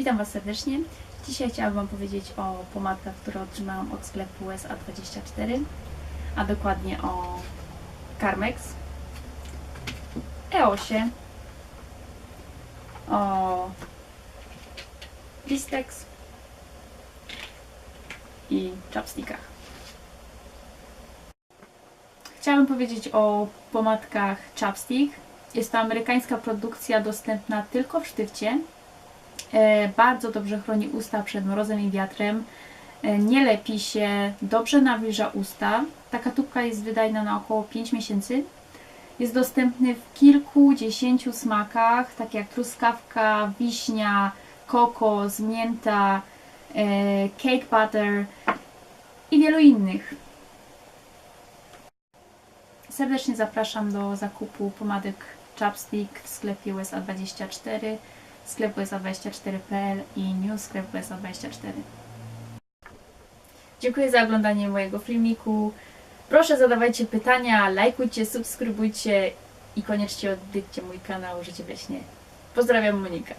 Witam Was serdecznie. Dzisiaj chciałabym Wam powiedzieć o pomadkach, które otrzymałam od sklepu SA24, a dokładnie o Carmex, EOSie, o Listex i chapstickach. Chciałabym powiedzieć o pomadkach Chapstick. Jest to amerykańska produkcja dostępna tylko w sztywcie. E, Bardzo dobrze chroni usta przed mrozem i wiatrem. E, Nie lepi się, dobrze nawilża usta. Taka tubka jest wydajna na około 5 miesięcy. Jest dostępny w kilkudziesięciu smakach, tak jak truskawka, wiśnia, kokos, mięta, e, cake butter i wielu innych. Serdecznie zapraszam do zakupu pomadek Chapstick w sklepie USA24, sklepu USA24.pl i news sklepu USA24. Dziękuję za oglądanie mojego filmiku. Proszę zadawajcie pytania, lajkujcie, subskrybujcie i koniecznie odwiedźcie mój kanał Życie we. Pozdrawiam Monika.